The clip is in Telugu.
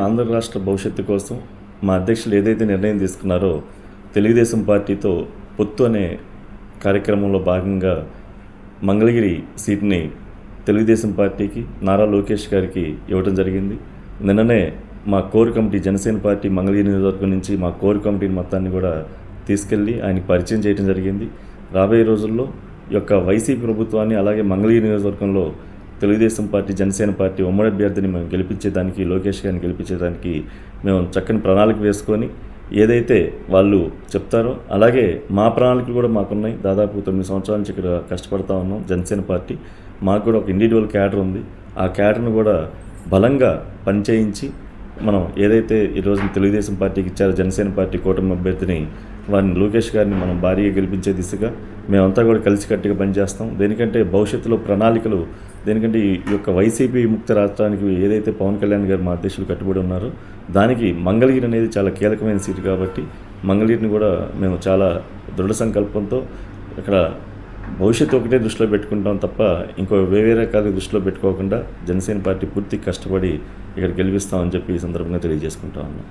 ఆంధ్ర రాష్ట్ర భవిష్యత్తు కోసం మా అధ్యక్షులు ఏదైతే నిర్ణయం తీసుకున్నారో తెలుగుదేశం పార్టీతో పొత్తు అనే కార్యక్రమంలో భాగంగా మంగళగిరి సీట్ని తెలుగుదేశం పార్టీకి నారా లోకేష్ గారికి ఇవ్వడం జరిగింది. నిన్ననే మా core committee Janasena party Mangalagiri నియోజకవర్గం నుంచి మా కోర్ కమిటీని మొత్తాన్ని కూడా తీసుకెళ్ళి ఆయనకి పరిచయం చేయడం జరిగింది. రాబోయే రోజుల్లో యొక్క వైసీపీ ప్రభుత్వాన్ని అలాగే మంగళగిరి నియోజకవర్గంలో తెలుగుదేశం పార్టీ జనసేన పార్టీ ఉమ్మడి అభ్యర్థిని మేము గెలిపించేదానికి లోకేష్ గారిని గెలిపించేదానికి మేము చక్కని ప్రణాళిక వేసుకొని ఏదైతే వాళ్ళు చెప్తారో అలాగే మా ప్రణాళికలు కూడా మాకున్నాయి. దాదాపు తొమ్మిది సంవత్సరాల నుంచి ఇక్కడ కష్టపడతా ఉన్నాం జనసేన పార్టీ. మాకు కూడా ఒక ఇండివిజువల్ క్యాడర్ ఉంది. ఆ క్యాడర్ను కూడా బలంగా పనిచేయించి మనం ఏదైతే ఈరోజు తెలుగుదేశం పార్టీకి ఇచ్చారో జనసేన పార్టీ కూటమి అభ్యర్థిని వారిని లోకేష్ గారిని మనం భారీగా గెలిపించే దిశగా మేమంతా కూడా కలిసికట్టుగా పనిచేస్తాం. దేనికంటే భవిష్యత్తులో ప్రణాళికలు దేనికంటే ఈ యొక్క వైసీపీ ముక్త రాష్ట్రానికి ఏదైతే పవన్ కళ్యాణ్ గారు మా అధ్యక్షులు కట్టుబడి ఉన్నారో దానికి మంగళగిరి అనేది చాలా కీలకమైన సీటు కాబట్టి మంగళగిరిని కూడా మేము చాలా దృఢ సంకల్పంతో ఇక్కడ భవిష్యత్తు ఒకటే దృష్టిలో పెట్టుకుంటాం తప్ప ఇంకో వేరే రకాల దృష్టిలో పెట్టుకోకుండా జనసేన పార్టీ పూర్తి కష్టపడి ఇక్కడ గెలిపిస్తామని చెప్పి ఈ సందర్భంగా తెలియజేసుకుంటా ఉన్నాం.